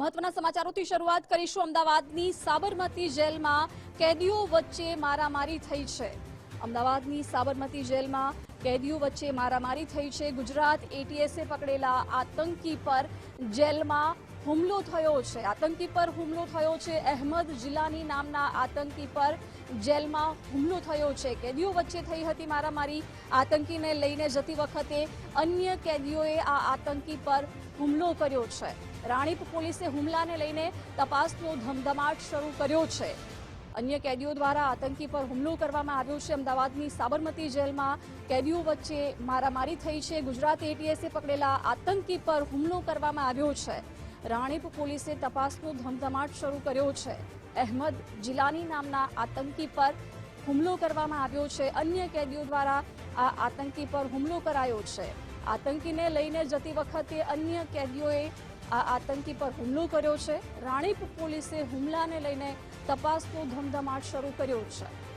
મહત્વના સમાચારોથી શરૂઆત કરીશું. અમદાવાદની સાબરમતી જેલમાં કેદીઓ વચ્ચે મારામારી થઈ છે. અમદાવાદની સાબરમતી જેલમાં કેદીઓ વચ્ચે મારામારી થઈ છે. ગુજરાત એટીએસે પકડેલા આતંકી પર જેલમાં હુમલો થયો છે. આતંકી પર હુમલો થયો છે. અહેમદ જિલ્લાની નામના આતંકી પર જેલમાં હુમલો થયો છે. કેદીઓ વચ્ચે થઈ હતી મારામારી. આતંકીને લઈને જતી વખતે અન્ય કેદીઓએ આ આતંકી પર હુમલો કર્યો છે. રાણીપ પોલીસે હુમલાને લઈને તપાસનો ધમધમાટ શરૂ કર્યો છે. અન્ય કેદીઓ દ્વારા આતંકી પર હુમલો કરવામાં આવ્યો છે. અમદાવાદની સાબરમતી જેલમાં કેદીઓ વચ્ચે મારામારી થઈ છે. ગુજરાત એટીએસે પકડેલા આતંકી પર હુમલો કરવામાં આવ્યો છે. રાણીપ પોલીસે તપાસનો ધમધમાટ શરૂ કર્યો છે. અહેમદ જિલાની નામના આતંકી પર હુમલો કરવામાં આવ્યો છે. અન્ય કેદીઓ દ્વારા આ આતંકી પર હુમલો કરાયો છે. આતંકીને લઈને જતી વખતે અન્ય કેદીઓએ આ આતંકી પર હુમલો કર્યો છે. રાણીપ પોલીસે હુમલાને લઈને તપાસનો ધમધમાટ શરૂ કર્યો છે.